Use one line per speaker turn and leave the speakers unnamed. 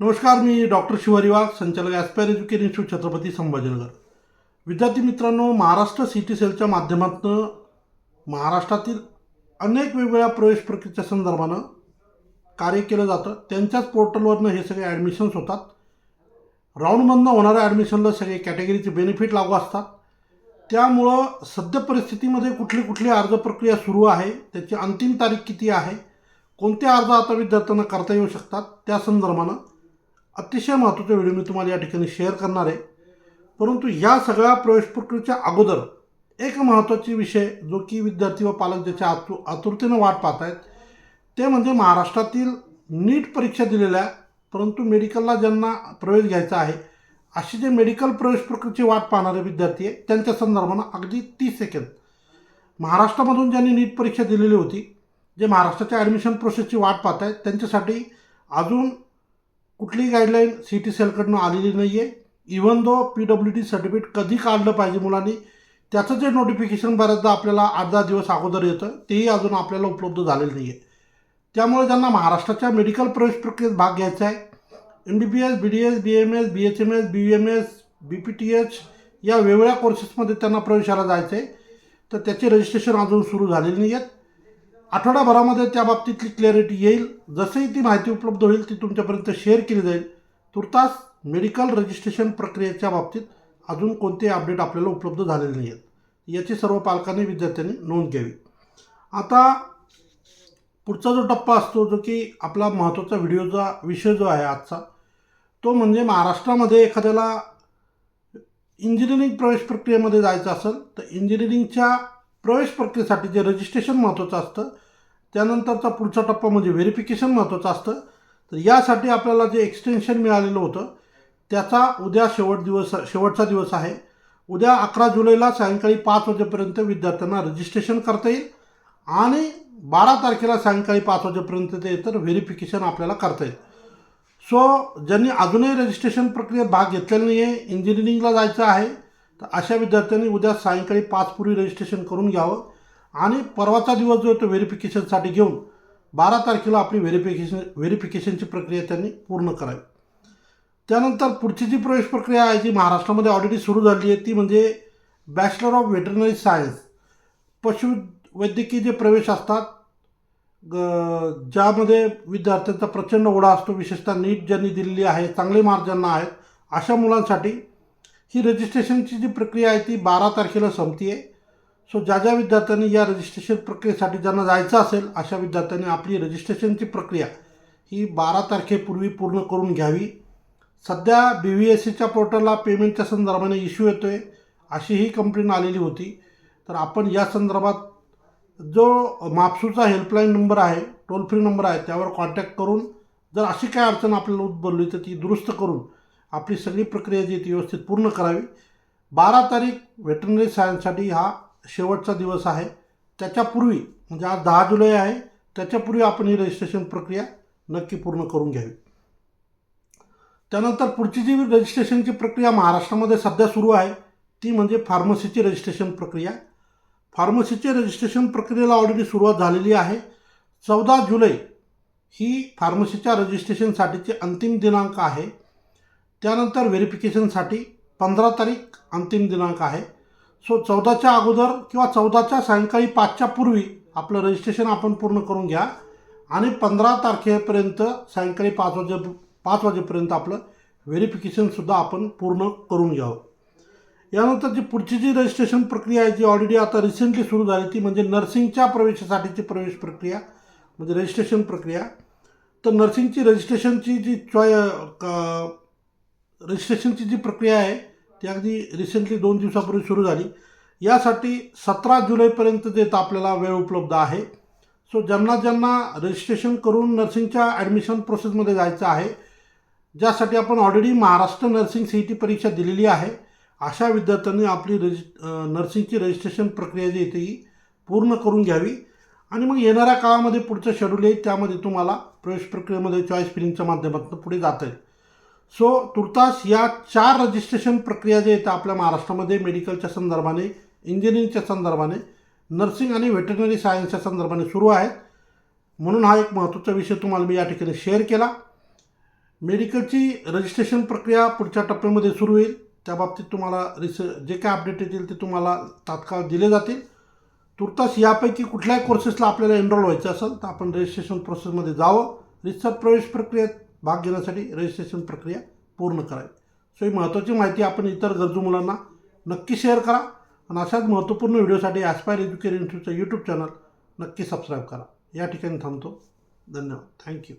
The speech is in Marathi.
नमस्कार मी डॉक्टर शिवारी वाघ संचालक aspire education institute Chhatrapati Sambhajinagar. विद्यार्थी मित्रांनो महाराष्ट्र सिटी सेलच्या माध्यमातून महाराष्ट्रातील अनेक वेगवेगळ्या प्रवेश प्रक्रियेच्या संदर्भानं कार्य केलं जातं. त्यांच्याच पोर्टलवरनं हे सगळे ॲडमिशन्स होतात. राऊंडमधनं होणाऱ्या ॲडमिशनला सगळे कॅटेगरीचे बेनिफिट लागू असतात. त्यामुळं सद्य परिस्थितीमध्ये कुठली कुठली अर्ज प्रक्रिया सुरू आहे त्याची अंतिम तारीख किती आहे कोणते अर्ज आता विद्यार्थ्यांना करता येऊ शकतात त्या संदर्भानं अतिशय महत्त्वाचा व्हिडिओ मी तुम्हाला या ठिकाणी शेअर करणार आहे. परंतु ह्या सगळ्या प्रवेश प्रक्रियेच्या अगोदर एक महत्त्वाची विषय जो की विद्यार्थी व पालक ज्याच्या आतु आतुरतेनं वाट पाहत आहेत ते म्हणजे महाराष्ट्रातील नीट परीक्षा दिलेल्या परंतु मेडिकलला ज्यांना प्रवेश घ्यायचा आहे अशी जे मेडिकल प्रवेश प्रक्रियेची वाट पाहणारे विद्यार्थी आहे त्यांच्या संदर्भानं अगदी तीस सेकंद महाराष्ट्रामधून ज्यांनी नीट परीक्षा दिलेली होती जे महाराष्ट्राच्या ॲडमिशन प्रोसेसची वाट पाहत आहेत त्यांच्यासाठी अजून कुठलीही गाईडलाईन सी टी सेलकडनं आलेली नाही आहे even though P W D certificate कधी काढलं पाहिजे मुलांनी त्याचं जे नोटिफिकेशन बऱ्याचदा आपल्याला आठ दहा दिवस अगोदर येतं तेही अजून आपल्याला उपलब्ध झालेलं नाही आहे त्यामुळे ज्यांना महाराष्ट्राच्या मेडिकल प्रवेश प्रक्रियेत भाग घ्यायचा आहे M B B S B D S B M S B H M S B M S B P T H या वेगवेगळ्या कोर्सेसमध्ये त्यांना प्रवेशाला जायचं आहे तर त्याचे रजिस्ट्रेशन अजून सुरू झालेले नाही आहेत आठवडाभरामध्ये त्या बाबतीतली क्लॅरिटी येईल. जसंही ती माहिती उपलब्ध होईल ती तुमच्यापर्यंत शेअर केली जाईल. तुर्तास मेडिकल रजिस्ट्रेशन प्रक्रियेच्या बाबतीत अजून कोणते अपडेट आपल्याला उपलब्ध झालेले नाही आहेत याची सर्व पालकांनी विद्यार्थ्यांनी नोंद घ्यावी. आता पुढचा जो टप्पा असतो जो की आपला महत्त्वाचा व्हिडिओचा विषय जो आहे आजचा तो म्हणजे महाराष्ट्रामध्ये एखाद्याला इंजिनिअरिंग प्रवेश प्रक्रियेमध्ये जायचं असेल तर इंजिनिअरिंगच्या प्रवेश प्रक्रियेसाठी जे रजिस्ट्रेशन महत्त्वाचं असतं. त्यानंतरचा पुढचा टप्पा म्हणजे व्हेरिफिकेशन महत्त्वाचं असतं. तर यासाठी आपल्याला जे एक्सटेन्शन मिळालेलं होतं त्याचा उद्या शेवट दिवस शेवटचा दिवस आहे. उद्या अकरा जुलैला सायंकाळी पाच वाजेपर्यंत विद्यार्थ्यांना रजिस्ट्रेशन करता येईल आणि बारा तारखेला सायंकाळी पाच वाजेपर्यंत ते तर व्हेरिफिकेशन आपल्याला करता येईल. सो ज्यांनी अजूनही रजिस्ट्रेशन प्रक्रियेत भाग घेतलेला नाही आहे इंजिनिअरिंगला जायचं आहे तर अशा विद्यार्थ्यांनी उद्या सायंकाळी पाचपूर्वी रजिस्ट्रेशन करून घ्यावं आणि परवाचा दिवस जो आहे तो व्हेरिफिकेशनसाठी घेऊन बारा तारखेला आपली व्हेरिफिकेशन व्हेरिफिकेशनची प्रक्रिया त्यांनी पूर्ण करावी. त्यानंतर पुढची जी प्रवेश प्रक्रिया आहे जी महाराष्ट्रामध्ये ऑलरेडी सुरू झाली आहे ती म्हणजे बॅचलर ऑफ व्हेटरनरी सायन्स पशु वैद्यकीय जे प्रवेश असतात ग ज्यामध्ये विद्यार्थ्यांचा प्रचंड ओढा असतो विशेषतः नीट ज्यांनी दिलेली आहे चांगले मार्क ज्यांना आहेत अशा मुलांसाठी ही रजिस्ट्रेशनची जी प्रक्रिया आहे ती बारा तारखेला संपती आहे सो ज्या ज्या विद्यार्थ्यांनी या रजिस्ट्रेशन प्रक्रियेसाठी ज्यांना जायचं असेल अशा विद्यार्थ्यांनी आपली रजिस्ट्रेशनची प्रक्रिया ही बारा तारखेपूर्वी पूर्ण करून घ्यावी. सध्या बी व्ही एस सीच्या पोर्टलला पेमेंटच्या संदर्भाने इश्यू येतो आहे अशी ही कंप्लेंट आलेली होती. तर आपण या संदर्भात जो मापसूचा हेल्पलाईन नंबर आहे टोल फ्री नंबर आहे त्यावर कॉन्टॅक्ट करून जर अशी काय अडचण आपल्याला उद्भवली तर ती दुरुस्त करून आपली सगळी प्रक्रिया जी ती व्यवस्थित पूर्ण करावी. बारा तारीख व्हेटरनरी सायन्ससाठी हा शेवटचा दिवस आहे. त्याच्यापूर्वी म्हणजे आज दहा जुलै आहे त्याच्यापूर्वी आपण ही रजिस्ट्रेशन प्रक्रिया नक्की पूर्ण करून घ्यावी. त्यानंतर पुढची जी रजिस्ट्रेशनची प्रक्रिया महाराष्ट्रामध्ये सध्या सुरू आहे ती म्हणजे फार्मसीची रजिस्ट्रेशन प्रक्रिया. फार्मसीची रजिस्ट्रेशन प्रक्रियेला ऑलरेडी सुरुवात झालेली आहे. चौदा जुलै ही फार्मसीच्या रजिस्ट्रेशनसाठीची अंतिम दिनांक आहे. त्यानंतर व्हेरिफिकेशनसाठी पंधरा तारीख अंतिम दिनांक आहे. सो चौदाच्या अगोदर किंवा चौदाच्या सायंकाळी पाचच्या पूर्वी आपलं रजिस्ट्रेशन आपण पूर्ण करून घ्या. आणि पंधरा तारखेपर्यंत सायंकाळी पाच वाजे पाच वाजेपर्यंत आपलं व्हेरिफिकेशनसुद्धा आपण पूर्ण करून घ्यावं. यानंतर जी पुढची जी रजिस्ट्रेशन प्रक्रिया आहे जी ऑलरेडी आता रिसेंटली सुरू झाली ती म्हणजे नर्सिंगच्या प्रवेशासाठीची प्रवेश प्रक्रिया म्हणजे रजिस्ट्रेशन प्रक्रिया. तर नर्सिंगची रजिस्ट्रेशनची जी चॉय रजिस्ट्रेशनची जी प्रक्रिया आहे ती अगदी रिसेंटली दोन दिवसापूर्वी सुरू झाली. यासाठी सतरा जुलैपर्यंत देत आपल्याला वेळ उपलब्ध आहे. सो ज्यांना ज्यांना रजिस्ट्रेशन करून नर्सिंगच्या ॲडमिशन प्रोसेसमध्ये जायचं आहे ज्यासाठी आपण already Maharashtra nursing C E T परीक्षा दिलेली आहे अशा विद्यार्थ्यांनी आपली रजि नर्सिंगची रजिस्ट्रेशन प्रक्रिया जी आहे ती पूर्ण करून घ्यावी. आणि मग येणाऱ्या काळामध्ये पुढचं शेड्यूल येईल त्यामध्ये तुम्हाला प्रवेश प्रक्रियेमध्ये चॉईस फिलिंगच्या माध्यमातून पुढे जाता येईल. सो तुर्तास या चार रजिस्ट्रेशन प्रक्रिया ज्या आहेत आपल्या महाराष्ट्रामध्ये मेडिकलच्या संदर्भाने इंजिनिअरिंगच्या संदर्भाने नर्सिंग आणि व्हेटरनरी सायन्सच्या संदर्भाने सुरू आहेत. म्हणून हा एक महत्त्वाचा विषय तुम्हाला मी या ठिकाणी शेअर केला. मेडिकलची रजिस्ट्रेशन प्रक्रिया पुढच्या टप्प्यामध्ये सुरू होईल. त्या बाबतीत तुम्हाला रिस जे काय अपडेट येतील ते तुम्हाला तात्काळ दिले जातील. तुर्तास यापैकी कुठल्याही कोर्सेसला आपल्याला एनरोल व्हायचं असेल तर आपण रजिस्ट्रेशन प्रोसेसमध्ये जावं. रिसर्च प्रवेश प्रक्रियेत भाग घेण्यासाठी रजिस्ट्रेशन प्रक्रिया पूर्ण करावी. सो ही महत्त्वाची माहिती आपण इतर गरजू मुलांना नक्की शेअर करा आणि अशाच महत्त्वपूर्ण व्हिडिओसाठी ॲस्पायर एज्युकेशन इन्स्टिट्यूटचं यूट्यूब चॅनल नक्की सबस्क्राईब करा. या ठिकाणी थांबतो. धन्यवाद. थँक्यू